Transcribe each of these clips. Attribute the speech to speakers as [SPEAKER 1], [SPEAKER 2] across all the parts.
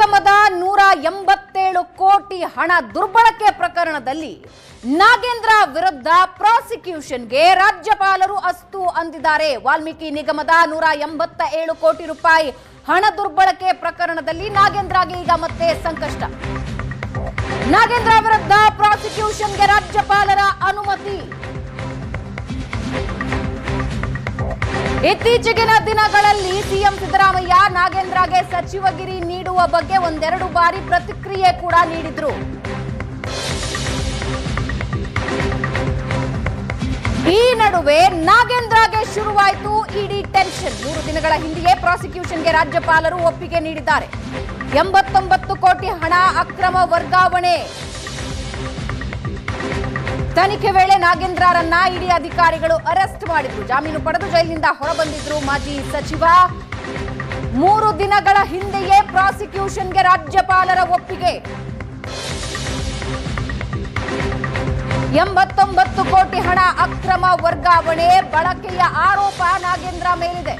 [SPEAKER 1] ನಿಗಮದ ನೂರ ಎಂಬತ್ತೇಳು ಕೋಟಿ ಹಣ ದುರ್ಬಳಕೆ ಪ್ರಕರಣದಲ್ಲಿ ನಾಗೇಂದ್ರ ವಿರುದ್ಧ ಪ್ರಾಸಿಕ್ಯೂಷನ್ಗೆ ರಾಜ್ಯಪಾಲರು ಅಸ್ತು ಅಂದಿದ್ದಾರೆ. ವಾಲ್ಮೀಕಿ ನಿಗಮದ ನೂರ ಎಂಬತ್ತ ಏಳು ಕೋಟಿ ರೂಪಾಯಿ ಹಣ ದುರ್ಬಳಕೆ ಪ್ರಕರಣದಲ್ಲಿ ನಾಗೇಂದ್ರಗೆ ಈಗ ಮತ್ತೆ ಸಂಕಷ್ಟ. ನಾಗೇಂದ್ರ ವಿರುದ್ಧ ಪ್ರಾಸಿಕ್ಯೂಷನ್ಗೆ ರಾಜ್ಯಪಾಲರ ಅನುಮತಿ. ಇತ್ತೀಚೆಗಿನ ದಿನಗಳಲ್ಲಿ ಸಿಎಂ ಸಿದ್ದರಾಮಯ್ಯ ನಾಗೇಂದ್ರಗೆ ಸಚಿವಗಿರಿ ನೀಡುವ ಬಗ್ಗೆ ಒಂದೆರಡು ಬಾರಿ ಪ್ರತಿಕ್ರಿಯೆ ಕೂಡ ನೀಡಿದ್ರು. ಈ ನಡುವೆ ನಾಗೇಂದ್ರಗೆ ಶುರುವಾಯಿತು ಇಡಿ ಟೆನ್ಷನ್. ಮೂರು ದಿನಗಳ ಹಿಂದೆಯೇ ಪ್ರಾಸಿಕ್ಯೂಷನ್ಗೆ ರಾಜ್ಯಪಾಲರು ಒಪ್ಪಿಗೆ ನೀಡಿದ್ದಾರೆ. ಎಂಬತ್ತೊಂಬತ್ತು ಕೋಟಿ ಹಣ ಅಕ್ರಮ ವರ್ಗಾವಣೆ. ತನಿಖೆ ವೇಳೆ ನಾಗೇಂದ್ರರನ್ನ ಇಡಿ ಅಧಿಕಾರಿಗಳು ಅರೆಸ್ಟ್ ಮಾಡಿದ್ರು. ಜಾಮೀನು ಪಡೆದು ಜೈಲಿನಿಂದ ಹೊರಬಂದಿದ್ರು ಮಾಜಿ ಸಚಿವ ಮೂರು ದಿನಗಳ ಹಿಂದೆಯೇ ಪ್ರಾಸಿಕ್ಯೂಷನ್ಗೆ ರಾಜ್ಯಪಾಲರ ಒಪ್ಪಿಗೆ. ಎಂಬತ್ತೊಂಬತ್ತು ಕೋಟಿ ಹಣ ಅಕ್ರಮ ವರ್ಗಾವಣೆ, ಬಳಕೆಯ ಆರೋಪ ನಾಗೇಂದ್ರ ಮೇಲಿದೆ.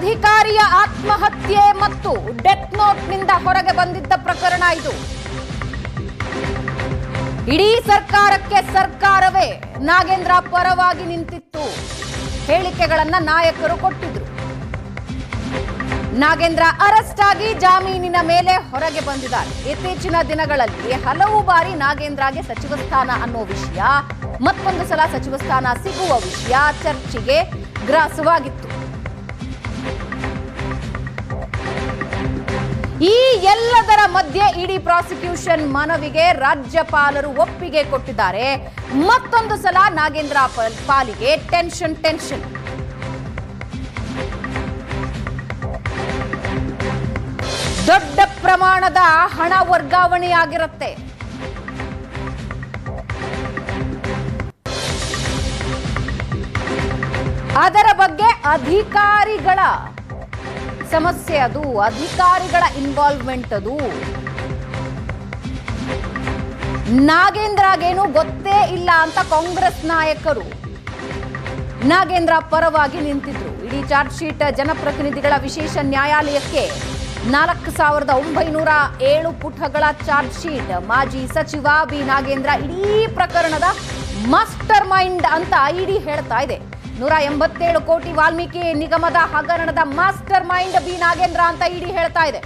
[SPEAKER 1] ಅಧಿಕಾರಿಯ ಆತ್ಮಹತ್ಯೆ ಮತ್ತು ಡೆತ್ ನೋಟ್ನಿಂದ ಹೊರಗೆ ಬಂದಿದ್ದ ಪ್ರಕರಣ ಇದು. ಇಡೀ ಸರ್ಕಾರಕ್ಕೆ ಸರ್ಕಾರವೇ ನಾಗೇಂದ್ರ ಪರವಾಗಿ ನಿಂತಿತ್ತು. ಹೇಳಿಕೆಗಳನ್ನ ನಾಯಕರು ಕೊಟ್ಟಿದ್ರು. ನಾಗೇಂದ್ರ ಅರೆಸ್ಟ್ ಆಗಿ ಜಾಮೀನಿನ ಮೇಲೆ ಹೊರಗೆ ಬಂದಿದ್ದಾರೆ. ಇತ್ತೀಚಿನ ದಿನಗಳಲ್ಲಿ ಹಲವು ಬಾರಿ ನಾಗೇಂದ್ರಗೆ ಸಚಿವ ಸ್ಥಾನ ಅನ್ನೋ ವಿಷಯ, ಮತ್ತೊಂದು ಸಲ ಸಚಿವ ಸ್ಥಾನ ಸಿಗುವ ವಿಷಯ ಚರ್ಚೆಗೆ ಗ್ರಾಸವಾಗಿತ್ತು. ಈ ಎಲ್ಲದರ ಮಧ್ಯೆ ಇಡಿ ಪ್ರಾಸಿಕ್ಯೂಷನ್ ಮನವಿಗೆ ರಾಜ್ಯಪಾಲರು ಒಪ್ಪಿಗೆ ಕೊಟ್ಟಿದ್ದಾರೆ. ಮತ್ತೊಂದು ಸಲ ನಾಗೇಂದ್ರ ಪಾಲಿಗೆ ಟೆನ್ಷನ್ ಟೆನ್ಷನ್. ದೊಡ್ಡ ಪ್ರಮಾಣದ ಹಣ ವರ್ಗಾವಣೆಯಾಗಿರುತ್ತೆ. ಅದರ ಬಗ್ಗೆ ಅಧಿಕಾರಿಗಳ ಸಮಸ್ಯೆ ಅದು, ಅಧಿಕಾರಿಗಳ ಇನ್ವಾಲ್ವ್ಮೆಂಟ್ ಅದು. ನಾಗೇಂದ್ರಗೇನು ಗೊತ್ತೇ ಇಲ್ಲ ಅಂತ ಕಾಂಗ್ರೆಸ್ ನಾಯಕರು. ನಾಗೇಂದ್ರ ಪರವಾಗಿ ನಿಂತಿದ್ರು. ಇಡೀ ಚಾರ್ಜ್ ಶೀಟ್ ಜನಪ್ರತಿನಿಧಿಗಳ ವಿಶೇಷ ನ್ಯಾಯಾಲಯಕ್ಕೆ ನಾಲ್ಕು ಸಾವಿರದ ಒಂಬೈನೂರ ಏಳು ಪುಟಗಳ ಚಾರ್ಜ್ ಶೀಟ್. ಮಾಜಿ ಸಚಿವ ಬಿ ನಾಗೇಂದ್ರ ಇಡೀ ಪ್ರಕರಣದ ಮಾಸ್ಟರ್ ಮೈಂಡ್ ಅಂತ ಇಡಿ ಹೇಳ್ತಾ ಇದೆ. ನೂರ ಎಂಬತ್ತೇಳು ಕೋಟಿ ವಾಲ್ಮೀಕಿ ನಿಗಮದ ಹಗರಣದ ಮಾಸ್ಟರ್ ಮೈಂಡ್ ಬಿ ನಾಗೇಂದ್ರ ಅಂತ ಇಡಿ ಹೇಳ್ತಾ ಇದೆ.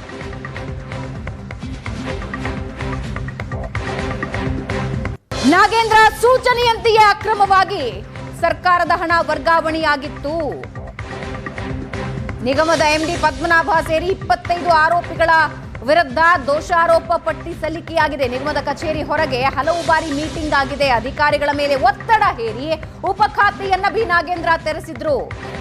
[SPEAKER 1] ನಾಗೇಂದ್ರ ಸೂಚನೆಯಂತೆಯೇ ಅಕ್ರಮವಾಗಿ ಸರ್ಕಾರದ ಹಣ ವರ್ಗಾವಣೆಯಾಗಿತ್ತು. ನಿಗಮದ ಎಂಡಿ ಪದ್ಮನಾಭ ಸೇರಿ ಇಪ್ಪತ್ತೈದು ಆರೋಪಿಗಳ ವಿರುದ್ಧ ದೋಷಾರೋಪ ಪಟ್ಟಿ ಸಲ್ಲಿಕೆಯಾಗಿದೆ. ನಿರ್ಮದ ಕಚೇರಿ ಹೊರಗೆ ಹಲವು ಬಾರಿ ಮೀಟಿಂಗ್ ಆಗಿದೆ. ಅಧಿಕಾರಿಗಳ ಮೇಲೆ ಒತ್ತಡ ಹೇರಿ ಉಪ ಖಾತೆಯನ್ನ ಬಿ. ನಾಗೇಂದ್ರ ತೆರೆಸಿದ್ರು.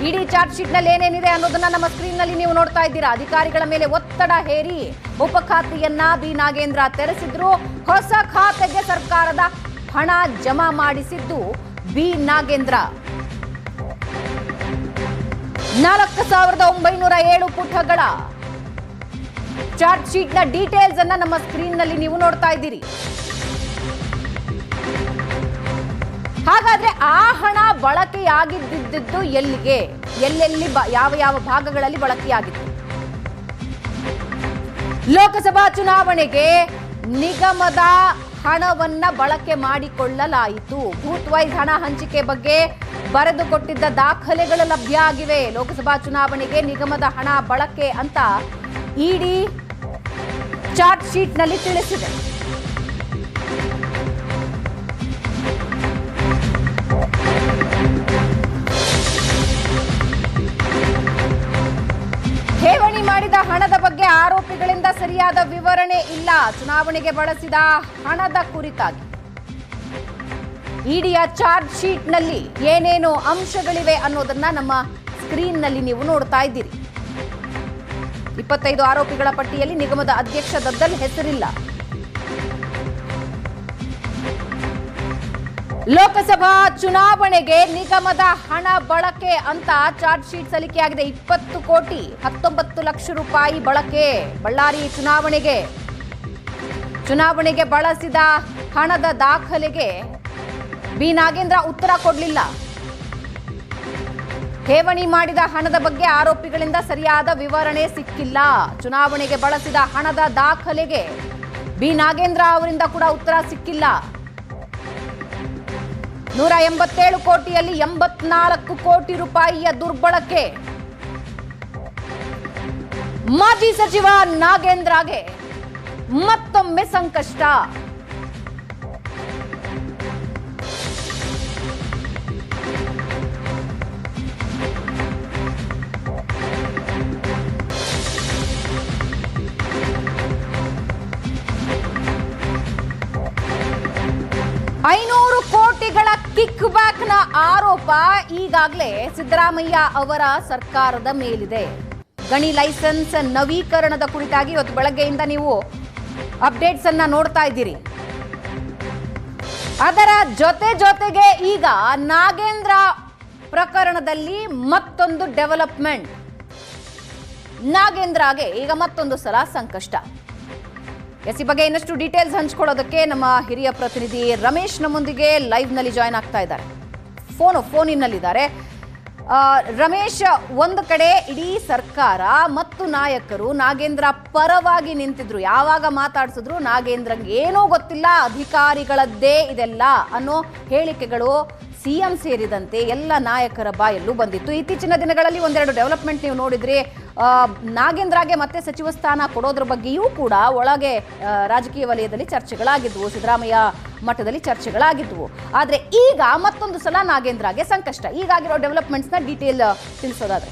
[SPEAKER 1] ಇಡೀ ಚಾರ್ಜ್ ಶೀಟ್ನಲ್ಲಿ ಏನೇನಿದೆ ಅನ್ನೋದನ್ನ ನಮ್ಮ ಸ್ಕ್ರೀನ್ನಲ್ಲಿ ನೀವು ನೋಡ್ತಾ ಇದ್ದೀರಾ. ಅಧಿಕಾರಿಗಳ ಮೇಲೆ ಒತ್ತಡ ಹೇರಿ ಉಪ ಖಾತೆಯನ್ನ ಬಿ. ನಾಗೇಂದ್ರ ತೆರೆಸಿದ್ರು. ಹೊಸ ಖಾತೆಗೆ ಸರ್ಕಾರದ ಹಣ ಜಮಾ ಮಾಡಿಸಿದ್ದು ಬಿ. ನಾಗೇಂದ್ರ. ನಾಲ್ಕು ಸಾವಿರದ ಒಂಬೈನೂರ ಏಳು ಪುಟಗಳ ಚಾರ್ಜ್ ಶೀಟ್ನ ಡೀಟೇಲ್ಸ್ ಅನ್ನ ನಮ್ಮ ಸ್ಕ್ರೀನ್ನಲ್ಲಿ ನೀವು ನೋಡ್ತಾ ಇದ್ದೀರಿ. ಹಾಗಾದ್ರೆ ಆ ಹಣ ಬಳಕೆಯಾಗಿದ್ದಿದ್ದು ಎಲ್ಲಿಗೆ? ಎಲ್ಲೆಲ್ಲಿ ಯಾವ ಯಾವ ಭಾಗಗಳಲ್ಲಿ ಬಳಕೆಯಾಗಿತ್ತು? ಲೋಕಸಭಾ ಚುನಾವಣೆಗೆ ನಿಗಮದ ಹಣವನ್ನ ಬಳಕೆ ಮಾಡಿಕೊಳ್ಳಲಾಯಿತು. ಬೂತ್ ವೈಸ್ ಹಣ ಹಂಚಿಕೆ ಬಗ್ಗೆ ಬರೆದುಕೊಟ್ಟಿದ್ದ ದಾಖಲೆಗಳು ಲಭ್ಯ ಆಗಿವೆ. ಲೋಕಸಭಾ ಚುನಾವಣೆಗೆ ನಿಗಮದ ಹಣ ಬಳಕೆ ಅಂತ ಇಡಿ ಚಾರ್ಜ್ ಶೀಟ್ನಲ್ಲಿ ತಿಳಿಸಿದೆ. ಠೇವಣಿ ಮಾಡಿದ ಹಣದ ಬಗ್ಗೆ ಆರೋಪಿಗಳಿಂದ ಸರಿಯಾದ ವಿವರಣೆ ಇಲ್ಲ. ಚುನಾವಣೆಗೆ ಬಳಸಿದ ಹಣದ ಕುರಿತಾಗಿ. ಇಡಿಯ ಚಾರ್ಜ್ ಶೀಟ್ನಲ್ಲಿ ಏನೇನು ಅಂಶಗಳಿವೆ ಅನ್ನೋದನ್ನ ನಮ್ಮ ಸ್ಕ್ರೀನ್ನಲ್ಲಿ ನೀವು ನೋಡ್ತಾ ಇದ್ದೀರಿ. ಇಪ್ಪತ್ತೈದು ಆರೋಪಿಗಳ ಪಟ್ಟಿಯಲ್ಲಿ ನಿಗಮದ ಅಧ್ಯಕ್ಷ ದದ್ದಲ್ ಹೆಸರಿಲ್ಲ. ಲೋಕಸಭಾ ಚುನಾವಣೆಗೆ ನಿಗಮದ ಹಣ ಬಳಕೆ ಅಂತ ಚಾರ್ಜ್ ಶೀಟ್ ಸಲ್ಲಿಕೆಯಾಗಿದೆ ಇಪ್ಪತ್ತು ಕೋಟಿ, ಹತ್ತೊಂಬತ್ತು ಲಕ್ಷ ರೂಪಾಯಿ ಬಳಕೆ ಬಳ್ಳಾರಿ ಚುನಾವಣೆಗೆ. ಚುನಾವಣೆಗೆ ಬಳಸಿದ ಹಣದ ದಾಖಲೆಗೆ ಬಿ ನಾಗೇಂದ್ರ ಉತ್ತರ ಕೊಡಲಿಲ್ಲ. ಠೇವಣಿ ಮಾಡಿದ ಹಣದ ಬಗ್ಗೆ ಆರೋಪಿಗಳಿಂದ ಸರಿಯಾದ ವಿವರಣೆ ಸಿಕ್ಕಿಲ್ಲ. ಚುನಾವಣೆಗೆ ಬಳಸಿದ ಹಣದ ದಾಖಲೆಗೆ ಬಿ. ನಾಗೇಂದ್ರ ಅವರಿಂದ ಕೂಡ ಉತ್ತರ ಸಿಕ್ಕಿಲ್ಲ. ನೂರ ಎಂಬತ್ತೇಳು ಕೋಟಿಯಲ್ಲಿ ಎಂಬತ್ನಾಲ್ಕು ಕೋಟಿ ರೂಪಾಯಿಯ ದುರ್ಬಳಕೆ. ಮಾಜಿ ಸಚಿವ ನಾಗೇಂದ್ರಗೆ ಮತ್ತೊಮ್ಮೆ ಸಂಕಷ್ಟ. ಐನೂರು ಕೋಟಿಗಳ ಕಿಕ್ ಬ್ಯಾಕ್ನ ಆರೋಪ ಈಗಾಗಲೇ ಸಿದ್ದರಾಮಯ್ಯ ಅವರ ಸರ್ಕಾರದ ಮೇಲಿದೆ. ಗಣಿ ಲೈಸೆನ್ಸ್ ನವೀಕರಣದ ಕುರಿತಾಗಿ ಇವತ್ತು ಬೆಳಗ್ಗೆಯಿಂದ ನೀವು ಅಪ್ಡೇಟ್ಸ್ ಅನ್ನ ನೋಡ್ತಾ ಇದ್ದೀರಿ. ಅದರ ಜೊತೆ ಜೊತೆಗೆ ಈಗ ನಾಗೇಂದ್ರ ಪ್ರಕರಣದಲ್ಲಿ ಮತ್ತೊಂದು ಡೆವಲಪ್ಮೆಂಟ್. ನಾಗೇಂದ್ರಗೆ ಈಗ ಮತ್ತೊಂದು ಸಲ ಸಂಕಷ್ಟ. ಎಸ್ ಈ ಬಗ್ಗೆ ಇನ್ನಷ್ಟು ಡೀಟೇಲ್ಸ್ ಹಂಚ್ಕೊಳ್ಳೋದಕ್ಕೆ ನಮ್ಮ ಹಿರಿಯ ಪ್ರತಿನಿಧಿ ರಮೇಶ್ ನಮ್ಮೊಂದಿಗೆ ಲೈವ್ನಲ್ಲಿ ಜಾಯ್ನ್ ಆಗ್ತಾ ಇದ್ದಾರೆ. ಫೋನ್ ಫೋನಿನಲ್ಲಿದ್ದಾರೆ. ಆ, ರಮೇಶ್ ಒಂದು ಕಡೆ ಇಡೀ ಸರ್ಕಾರ ಮತ್ತು ನಾಯಕರು ನಾಗೇಂದ್ರ ಪರವಾಗಿ ನಿಂತಿದ್ರು. ಯಾವಾಗ ಮಾತಾಡಿಸಿದ್ರು ನಾಗೇಂದ್ರಂಗೆ ಏನೂ ಗೊತ್ತಿಲ್ಲ ಅಧಿಕಾರಿಗಳದ್ದೇ ಇದೆಲ್ಲ ಅನ್ನೋ ಹೇಳಿಕೆಗಳು ಸಿಎಂ ಸೇರಿದಂತೆ ಎಲ್ಲ ನಾಯಕರ ಬಾಯಲ್ಲೂ ಬಂದಿತ್ತು. ಇತ್ತೀಚಿನ ದಿನಗಳಲ್ಲಿ ಒಂದೆರಡು ಡೆವಲಪ್ಮೆಂಟ್ ನೀವು ನೋಡಿದ್ರಿ ನಾಗೇಂದ್ರಗೆ ಮತ್ತೆ ಸಚಿವ ಸ್ಥಾನ ಕೊಡೋದ್ರ ಬಗ್ಗೆಯೂ ಕೂಡ ಒಳಗೆ ರಾಜಕೀಯ ವಲಯದಲ್ಲಿ ಚರ್ಚೆಗಳಾಗಿದ್ವು, ಸಿದ್ದರಾಮಯ್ಯ ಮಟ್ಟದಲ್ಲಿ ಚರ್ಚೆಗಳಾಗಿದ್ವು. ಆದರೆ ಈಗ ಮತ್ತೊಂದು ಸಲ ನಾಗೇಂದ್ರಗೆ ಸಂಕಷ್ಟ. ಈಗಾಗಿರೋ ಡೆವಲಪ್ಮೆಂಟ್ಸ್ನ ಡೀಟೇಲ್ ತಿಳಿಸೋದಾದ್ರೆ.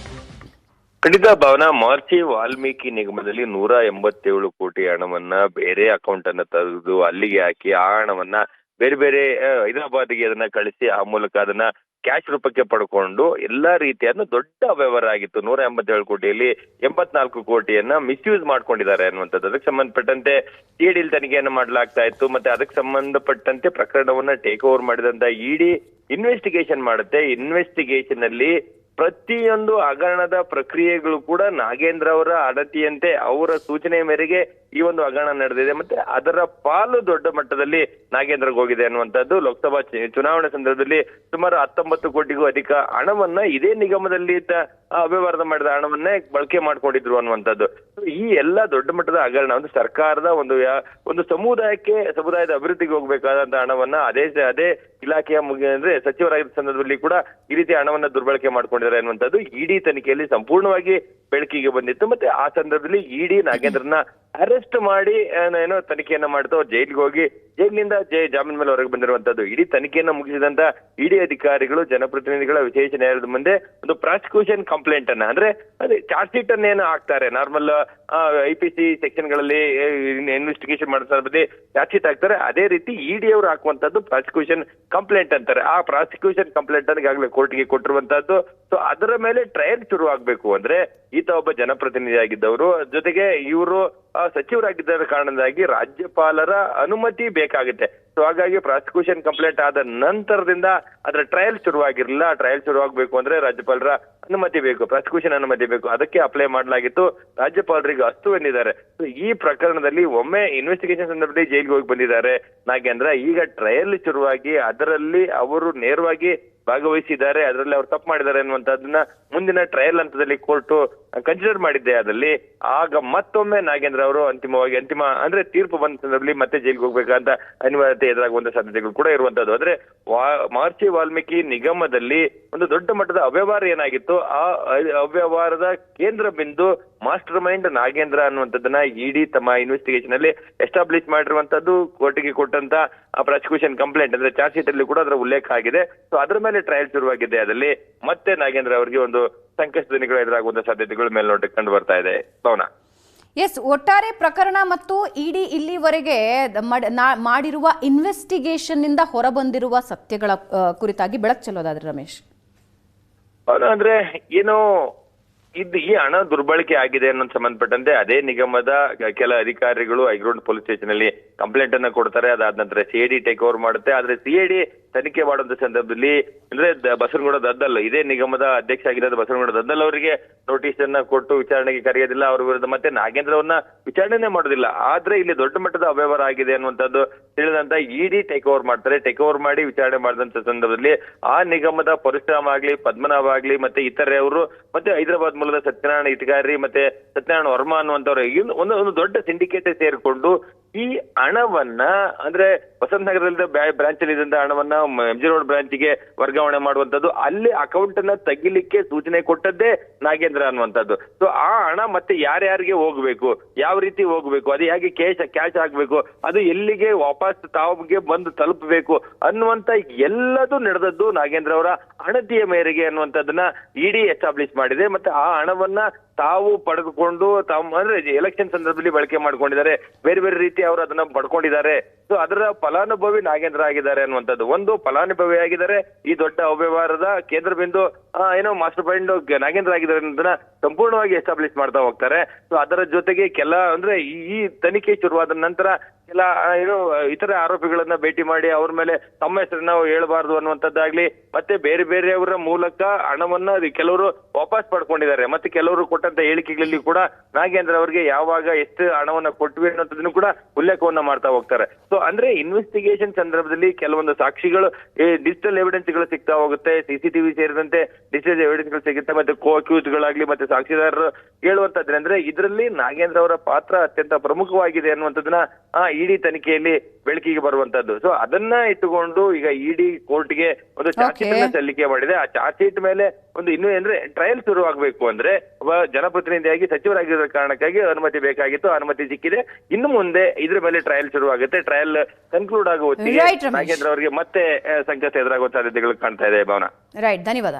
[SPEAKER 2] ಖಂಡಿತ ಭವನ, ಮಾರ್ಚಿ ವಾಲ್ಮೀಕಿ ನಿಗಮದಲ್ಲಿ ನೂರ ಎಂಬತ್ತೇಳು ಕೋಟಿ ಹಣವನ್ನ ಬೇರೆ ಅಕೌಂಟ್ ಅನ್ನ ತೆಗೆದು ಅಲ್ಲಿಗೆ ಹಾಕಿ ಆ ಹಣವನ್ನ ಬೇರೆ ಬೇರೆ ಹೈದರಾಬಾದ್ಗೆ ಅದನ್ನ ಕಳಿಸಿ ಆ ಮೂಲಕ ಅದನ್ನ ಕ್ಯಾಶ್ ರೂಪಕ್ಕೆ ಪಡ್ಕೊಂಡು ಎಲ್ಲಾ ರೀತಿಯನ್ನು ದೊಡ್ಡ ವ್ಯವಹಾರ ಆಗಿತ್ತು. ನೂರ ಎಂಬತ್ತೇಳು ಕೋಟಿಯಲ್ಲಿ ಎಂಬತ್ನಾಲ್ಕು ಕೋಟಿಯನ್ನ ಮಿಸ್ಯೂಸ್ ಮಾಡ್ಕೊಂಡಿದ್ದಾರೆ ಅನ್ನುವಂಥದ್ದು. ಅದಕ್ಕೆ ಸಂಬಂಧಪಟ್ಟಂತೆ ಸಿಡಿಲ್ ತನಿಖೆಯನ್ನು ಮಾಡಲಾಗ್ತಾ ಇತ್ತು. ಮತ್ತೆ ಅದಕ್ಕೆ ಸಂಬಂಧಪಟ್ಟಂತೆ ಪ್ರಕರಣವನ್ನ ಟೇಕ್ ಓವರ್ ಮಾಡಿದಂತ ಇಡಿ ಇನ್ವೆಸ್ಟಿಗೇಷನ್ ಮಾಡುತ್ತೆ. ಇನ್ವೆಸ್ಟಿಗೇಷನ್ ಅಲ್ಲಿ ಪ್ರತಿಯೊಂದು ಹಗರಣದ ಪ್ರಕ್ರಿಯೆಗಳು ಕೂಡ ನಾಗೇಂದ್ರ ಅವರ ಅಡತಿಯಂತೆ ಅವರ ಸೂಚನೆ ಮೇರೆಗೆ ಈ ಒಂದು ಹಗರಣ ನಡೆದಿದೆ. ಮತ್ತೆ ಅದರ ಪಾಲು ದೊಡ್ಡ ಮಟ್ಟದಲ್ಲಿ ನಾಗೇಂದ್ರಗೆ ಹೋಗಿದೆ ಅನ್ನುವಂಥದ್ದು ಲೋಕಸಭಾ ಚುನಾವಣೆ ಸಂದರ್ಭದಲ್ಲಿ ಸುಮಾರು ಹತ್ತೊಂಬತ್ತು ಕೋಟಿಗೂ ಅಧಿಕ ಹಣವನ್ನ ಇದೇ ನಿಗಮದಲ್ಲಿ ಅವ್ಯವಹಾರದ ಅವ್ಯವಹಾರ ಮಾಡಿದ ಹಣವನ್ನೇ ಬಳಕೆ ಮಾಡ್ಕೊಂಡಿದ್ರು ಅನ್ನುವಂಥದ್ದು. ಈ ಎಲ್ಲ ದೊಡ್ಡ ಮಟ್ಟದ ಹಗರಣ ಒಂದು ಸರ್ಕಾರದ ಒಂದು ಒಂದು ಸಮುದಾಯಕ್ಕೆ, ಸಮುದಾಯದ ಅಭಿವೃದ್ಧಿಗೆ ಹೋಗ್ಬೇಕಾದಂತ ಹಣವನ್ನ ಅದೇ ಅದೇ ಇಲಾಖೆಯ ಅಂದ್ರೆ ಸಚಿವರಾಗಿದ್ದ ಸಂದರ್ಭದಲ್ಲಿ ಕೂಡ ಈ ರೀತಿ ಹಣವನ್ನ ದುರ್ಬಳಕೆ ಮಾಡ್ಕೊಂಡಿದ್ದಾರೆ ಅನ್ನುವಂಥದ್ದು ಇಡಿ ತನಿಖೆಯಲ್ಲಿ ಸಂಪೂರ್ಣವಾಗಿ ಬೆಳಕಿಗೆ ಬಂದಿತ್ತು. ಮತ್ತೆ ಆ ಸಂದರ್ಭದಲ್ಲಿ ಇಡಿ ನಾಗೇಂದ್ರನ ಅರೆಸ್ಟ್ ಮಾಡಿ, ಏನೋ ತನಿಖೆಯನ್ನ ಮಾಡ್ತಾ ಅವ್ರು ಜೈಲಿಗೆ ಹೋಗಿ, ಜೈಲಿನಿಂದ ಜೈ ಜಾಮೀನ್ ಮೇಲೆ ಹೊರಗೆ ಬಂದಿರುವಂತದ್ದು. ಇಡೀ ತನಿಖೆಯನ್ನ ಮುಗಿಸಿದಂತ ಇಡಿ ಅಧಿಕಾರಿಗಳು, ಜನಪ್ರತಿನಿಧಿಗಳ ವಿಶೇಷ ನ್ಯಾಯಾಲಯದ ಮುಂದೆ ಒಂದು ಪ್ರಾಸಿಕ್ಯೂಷನ್ ಕಂಪ್ಲೇಂಟ್ ಅನ್ನ ಅಂದ್ರೆ ಅದೇ ಚಾರ್ಜ್ ಶೀಟ್ ಅನ್ನೇನು ಹಾಕ್ತಾರೆ. ನಾರ್ಮಲ್ ಐ ಪಿ ಸಿ ಸೆಕ್ಷನ್ಗಳಲ್ಲಿ ಇನ್ವೆಸ್ಟಿಗೇಷನ್ ಮಾಡೋ ಸಂದರ್ಭದಲ್ಲಿ ಚಾರ್ಜ್ ಶೀಟ್ ಹಾಕ್ತಾರೆ. ಅದೇ ರೀತಿ ಇಡಿ ಅವರು ಹಾಕುವಂತದ್ದು ಪ್ರಾಸಿಕ್ಯೂಷನ್ ಕಂಪ್ಲೇಂಟ್ ಅಂತಾರೆ. ಆ ಪ್ರಾಸಿಕ್ಯೂಷನ್ ಕಂಪ್ಲೇಂಟ್ ಅನ್ನ ಈಗಾಗಲೇ ಕೋರ್ಟ್ಗೆ ಕೊಟ್ಟಿರುವಂತದ್ದು ಸೊ ಅದರ ಮೇಲೆ ಟ್ರಯಲ್ ಶುರು ಆಗ್ಬೇಕು ಅಂದ್ರೆ ಈತ ಒಬ್ಬ ಜನಪ್ರತಿನಿಧಿ ಆಗಿದ್ದವರು ಜೊತೆಗೆ ಇವರು ಸಚಿವರಾಗಿದ್ದ ಕಾರಣದಿಂದಾಗಿ ರಾಜ್ಯಪಾಲರ ಅನುಮತಿ ಬೇಕಾಗುತ್ತೆ. ಸೊ ಹಾಗಾಗಿ ಪ್ರಾಸಿಕ್ಯೂಷನ್ ಕಂಪ್ಲೇಂಟ್ ಆದ ನಂತರದಿಂದ ಅದರ ಟ್ರಯಲ್ ಶುರುವಾಗಿರಲಿಲ್ಲ. ಟ್ರಯಲ್ ಶುರುವಾಗಬೇಕು ಅಂದ್ರೆ ರಾಜ್ಯಪಾಲರ ಅನುಮತಿ ಬೇಕು ಪ್ರಾಸಿಕ್ಯೂಷನ್ ಅನುಮತಿ ಬೇಕು. ಅದಕ್ಕೆ ಅಪ್ಲೈ ಮಾಡಲಾಗಿತ್ತು. ರಾಜ್ಯಪಾಲರಿಗೆ ಅಸ್ತು ಎಂದಿದ್ದಾರೆ. ಸೊ ಈ ಪ್ರಕರಣದಲ್ಲಿ ಒಮ್ಮೆ ಇನ್ವೆಸ್ಟಿಗೇಷನ್ ಸಂದರ್ಭದಲ್ಲಿ ಜೈಲಿಗೆ ಹೋಗಿ ಬಂದಿದ್ದಾರೆ. ನಾಗೇಂದ್ರ, ಈಗ ಟ್ರಯಲ್ ಶುರುವಾಗಿ ಅದರಲ್ಲಿ ಅವರು ನೇರವಾಗಿ ಭಾಗವಹಿಸಿದ್ದಾರೆ, ಅದರಲ್ಲಿ ಅವ್ರು ತಪ್ಪು ಮಾಡಿದ್ದಾರೆ ಅನ್ನುವಂಥದ್ದನ್ನ ಮುಂದಿನ ಟ್ರಯಲ್ ಹಂತದಲ್ಲಿ ಕೋರ್ಟ್ ಕನ್ಸಿಡರ್ ಮಾಡಿದ್ದೆ ಅದರಲ್ಲಿ. ಆಗ ಮತ್ತೊಮ್ಮೆ ನಾಗೇಂದ್ರ ಅವರು ಅಂತಿಮವಾಗಿ ಅಂತಿಮ ಅಂದ್ರೆ ತೀರ್ಪು ಬಂದ ಸಂದರ್ಭದಲ್ಲಿ ಮತ್ತೆ ಜೈಲಿಗೆ ಹೋಗ್ಬೇಕಂತ ಅನಿವಾರ್ಯತೆ ಎದುರಾಗುವಂತ ಸಾಧ್ಯತೆಗಳು ಕೂಡ ಇರುವಂತದ್ದು ಅಂದ್ರೆ ಮಹರ್ಷಿ ವಾಲ್ಮೀಕಿ ನಿಗಮದಲ್ಲಿ ಒಂದು ದೊಡ್ಡ ಮಟ್ಟದ ಅವ್ಯವಹಾರ ಏನಾಗಿತ್ತು? ಆ ಅವ್ಯವಹಾರದ ಕೇಂದ್ರ ಬಿಂದು ಮಾಸ್ಟರ್ ಮೈಂಡ್ ನಾಗೇಂದ್ರ ಅನ್ನುವಂಥದ್ದನ್ನ ಇಡಿ ತಮ್ಮ ಇನ್ವೆಸ್ಟಿಗೇಷನ್ ಅಲ್ಲಿ ಎಸ್ಟಾಬ್ಲಿಷ್ ಮಾಡಿರುವಂತದ್ದು ಕೋರ್ಟಿಗೆ ಕೊಟ್ಟಂತ ಪ್ರಾಸಿಕ್ಯೂಷನ್ ಕಂಪ್ಲೇಂಟ್ ಅಂದ್ರೆ ಚಾರ್ಜ್ ಶೀಟ್ ಅಲ್ಲಿ ಕೂಡ ಅದರ ಉಲ್ಲೇಖ ಆಗಿದೆ. ಸೊ ಅದರ ಮೇಲೆ ಟ್ರಯಲ್ ಶುರುವಾಗಿದೆ. ಅದರಲ್ಲಿ ಮತ್ತೆ ನಾಗೇಂದ್ರ ಅವರಿಗೆ ಒಂದು ಸಂಕಷ್ಟ ದಿನಗಳು ಎದುರಾಗುವಂತ ಸಾಧ್ಯತೆಗಳು ಮೇಲ್ನೋಟ ಕಂಡು ಬರ್ತಾ ಇದೆ. ಪವನ.
[SPEAKER 1] ಎಸ್ ಒಟ್ಟಾರೆ ಪ್ರಕರಣ ಮತ್ತು ಇಡಿ ಇಲ್ಲಿವರೆಗೆ ನಾ- ಮಾಡಿರುವ ಇನ್ವೆಸ್ಟಿಗೇಷನ್ನಿಂದ ಹೊರಬಂದಿರುವ ಸತ್ಯಗಳ ಕುರಿತಾಗಿ ಬೆಳಕು ಚೆಲ್ಲೋದಾದ್ರೆ ರಮೇಶ್.
[SPEAKER 2] ಅಂದ್ರೆ ಏನು ಇದು ಈ ಹಣ ದುರ್ಬಳಕೆ ಆಗಿದೆ ಅನ್ನೋದು ಸಂಬಂಧಪಟ್ಟಂತೆ ಅದೇ ನಿಗಮದ ಕೆಲ ಅಧಿಕಾರಿಗಳು ಹೈಗ್ರೌಂಡ್ ಪೊಲೀಸ್ ಸ್ಟೇಷನ್ ಅಲ್ಲಿ ಕಂಪ್ಲೇಂಟ್ ಅನ್ನ ಕೊಡ್ತಾರೆ. ಅದಾದ ನಂತರ ಸಿಐಡಿ ಟೇಕ್ ಓವರ್ ಮಾಡುತ್ತೆ. ಆದ್ರೆ ಸಿಐಡಿ ತನಿಖೆ ಮಾಡುವಂತ ಸಂದರ್ಭದಲ್ಲಿ ಅಂದ್ರೆ ಬಸವನಗೌಡ ದದ್ದಲ್ ಇದೇ ನಿಗಮದ ಅಧ್ಯಕ್ಷ ಆಗಿದ್ದ ಬಸವನಗೌಡ ದದ್ದಲ್ ಅವರಿಗೆ ನೋಟಿಸ್ ಅನ್ನ ಕೊಟ್ಟು ವಿಚಾರಣೆಗೆ ಕರೆಯೋದಿಲ್ಲ, ಅವ್ರ ವಿರುದ್ಧ ಮತ್ತೆ ನಾಗೇಂದ್ರ ಅವ್ರನ್ನ ವಿಚಾರಣೆನೇ ಮಾಡೋದಿಲ್ಲ. ಆದ್ರೆ ಇಲ್ಲಿ ದೊಡ್ಡ ಮಟ್ಟದ ಅವ್ಯವಹಾರ ಆಗಿದೆ ಅನ್ನುವಂಥದ್ದು ತಿಳಿದಂತ ಇಡಿ ಟೇಕ್ ಓವರ್ ಮಾಡ್ತಾರೆ. ಟೇಕ್ ಓವರ್ ಮಾಡಿ ವಿಚಾರಣೆ ಮಾಡಿದಂತ ಸಂದರ್ಭದಲ್ಲಿ ಆ ನಿಗಮದ ಪರಶುರಾಮ್ ಆಗ್ಲಿ, ಪದ್ಮನಾಭ ಆಗ್ಲಿ, ಮತ್ತೆ ಇತರೆ ಅವರು, ಮತ್ತೆ ಹೈದರಾಬಾದ್ ಮೂಲದ ಸತ್ಯನಾರಾಯಣ ಇಟಗಾರಿ ಮತ್ತೆ ಸತ್ಯನಾರಾಯಣ ವರ್ಮಾ ಅನ್ನುವಂಥವ್ರು ಒಂದು ಒಂದು ದೊಡ್ಡ ಸಿಂಡಿಕೇಟ್ ಸೇರಿಕೊಂಡು ಈ ಹಣವನ್ನ, ಅಂದ್ರೆ ವಸಂತ ನಗರದಲ್ಲಿ ಬ್ರಾಂಚ್ ಅಲ್ಲಿ ಇದ್ದಂತ ಹಣವನ್ನ ಎಂ ಜಿ ರೋಡ್ ಬ್ರಾಂಚ್ಗೆ ವರ್ಗಾವಣೆ ಮಾಡುವಂತದ್ದು ಅಲ್ಲಿ ಅಕೌಂಟ್ ಅನ್ನ ತೆಗಿಲಿಕ್ಕೆ ಸೂಚನೆ ಕೊಟ್ಟದ್ದೇ ನಾಗೇಂದ್ರ ಅನ್ನುವಂಥದ್ದು. ಸೊ ಆ ಹಣ ಮತ್ತೆ ಯಾರ್ಯಾರಿಗೆ ಹೋಗ್ಬೇಕು, ಯಾವ ರೀತಿ ಹೋಗ್ಬೇಕು, ಅದು ಹೇಗೆ ಕ್ಯಾಶ್ ಕ್ಯಾಶ್ ಆಗ್ಬೇಕು ಅದು ಎಲ್ಲಿಗೆ ವಾಪಸ್ ತಾವಿಗೆ ಬಂದು ತಲುಪಬೇಕು ಅನ್ನುವಂತ ಎಲ್ಲದು ನಡೆದದ್ದು ನಾಗೇಂದ್ರ ಅವರ ಹಣತಿಯ ಮೇರೆಗೆ ಅನ್ನುವಂಥದ್ದನ್ನ ಇಡಿ ಎಸ್ಟಾಬ್ಲಿಷ್ ಮಾಡಿದೆ. ಮತ್ತೆ ಆ ಹಣವನ್ನ ತಾವು ಪಡೆದುಕೊಂಡು ತಮ್ಮ ಅಂದ್ರೆ ಎಲೆಕ್ಷನ್ ಸಂದರ್ಭದಲ್ಲಿ ಬಳಕೆ ಮಾಡ್ಕೊಂಡಿದ್ದಾರೆ. ಬೇರೆ ಬೇರೆ ರೀತಿ ಅವರು ಅದನ್ನ ಪಡ್ಕೊಂಡಿದ್ದಾರೆ. ಸೊ ಅದರ ಫಲಾನುಭವಿ ನಾಗೇಂದ್ರ ಆಗಿದ್ದಾರೆ ಅನ್ನುವಂಥದ್ದು. ಒಂದು ಫಲಾನುಭವಿ ಆಗಿದ್ದಾರೆ ಈ ದೊಡ್ಡ ಅವ್ಯವಹಾರದ ಕೇಂದ್ರ ಬಿಂದು ಏನೋ ಮಾಸ್ಟರ್ ಮೈಂಡ್ ನಾಗೇಂದ್ರ ಆಗಿದ್ದಾರೆ ಅನ್ನೋದನ್ನ ಸಂಪೂರ್ಣವಾಗಿ ಎಸ್ಟಾಬ್ಲಿಷ್ ಮಾಡ್ತಾ ಹೋಗ್ತಾರೆ. ಸೊ ಅದರ ಜೊತೆಗೆ ಕೆಲ, ಅಂದ್ರೆ ಈ ತನಿಖೆ ಶುರುವಾದ ನಂತರ ಕೆಲ ಏನು, ಇತರ ಆರೋಪಿಗಳನ್ನ ಭೇಟಿ ಮಾಡಿ ಅವ್ರ ಮೇಲೆ ತಮ್ಮ ಹೆಸರನ್ನ ಹೇಳಬಾರ್ದು ಅನ್ನುವಂಥದ್ದಾಗ್ಲಿ, ಮತ್ತೆ ಬೇರೆ ಬೇರೆಯವರ ಮೂಲಕ ಹಣವನ್ನ ಕೆಲವರು ವಾಪಸ್ ಪಡ್ಕೊಂಡಿದ್ದಾರೆ. ಮತ್ತೆ ಕೆಲವರು ಕೊಟ್ಟಂತ ಹೇಳಿಕೆಗಳಲ್ಲಿ ಕೂಡ ನಾಗೇಂದ್ರ ಅವರಿಗೆ ಯಾವಾಗ ಎಷ್ಟು ಹಣವನ್ನ ಕೊಟ್ವಿ ಅನ್ನೋದನ್ನು ಕೂಡ ಉಲ್ಲೇಖವನ್ನ ಮಾಡ್ತಾ ಹೋಗ್ತಾರೆ. ಸೊ ಅಂದ್ರೆ ಇನ್ವೆಸ್ಟಿಗೇಷನ್ ಸಂದರ್ಭದಲ್ಲಿ ಕೆಲವೊಂದು ಸಾಕ್ಷಿಗಳು ಡಿಜಿಟಲ್ ಎವಿಡೆನ್ಸ್ಗಳು ಸಿಗ್ತಾ ಹೋಗುತ್ತೆ ಸಿಸಿಟಿವಿ ಸೇರಿದಂತೆ ಡಿಜಿಟಲ್ ಎವಿಡೆನ್ಸ್ಗಳು ಸಿಗುತ್ತೆ ಮತ್ತೆ ಕೋ ಗಳಾಗ್ಲಿ ಮತ್ತೆ ಸಾಕ್ಷಿದಾರರು ಹೇಳುವಂತದ್ರೆ. ಅಂದ್ರೆ ಇದರಲ್ಲಿ ನಾಗೇಂದ್ರ ಅವರ ಪಾತ್ರ ಅತ್ಯಂತ ಪ್ರಮುಖವಾಗಿದೆ ಅನ್ನುವಂಥದ್ದನ್ನ ಆ ಇಡಿ ತನಿಖೆಯಲ್ಲಿ ಬೆಳಕಿಗೆ ಬರುವಂತದ್ದು. ಸೊ ಅದನ್ನ ಇಟ್ಟುಕೊಂಡು ಈಗ ಇಡಿ ಕೋರ್ಟ್ಗೆ ಒಂದು ಚಾರ್ಜ್ ಶೀಟ್ ಸಲ್ಲಿಕೆ ಮಾಡಿದೆ. ಆ ಚಾರ್ಜ್ ಶೀಟ್ ಮೇಲೆ ಒಂದು ಇನ್ನೂ ಅಂದ್ರೆ ಟ್ರಯಲ್ ಶುರು ಆಗ್ಬೇಕು ಅಂದ್ರೆ ಒಬ್ಬ ಜನಪ್ರತಿನಿಧಿಯಾಗಿ ಸಚಿವರಾಗಿರೋ ಕಾರಣಕ್ಕಾಗಿ ಅನುಮತಿ ಬೇಕಾಗಿತ್ತು. ಅನುಮತಿ ಸಿಕ್ಕಿದೆ. ಇನ್ನು ಮುಂದೆ ಇದ್ರ ಮೇಲೆ ಟ್ರಯಲ್ ಶುರು ಆಗುತ್ತೆ. ಟ್ರಯಲ್ ಕನ್ಕ್ಲೂಡ್ ಆಗುವ ಹೊತ್ತಿಗೆ ನಾಗೇಂದ್ರ ಅವರಿಗೆ ಮತ್ತೆ ಸಂಕಷ್ಟ ಎದುರಾಗುವ ಸಾಧ್ಯತೆಗಳು ಕಾಣ್ತಾ ಇದೆ ಭಾವನಾ.
[SPEAKER 1] ರೈಟ್ ಧನ್ಯವಾದ.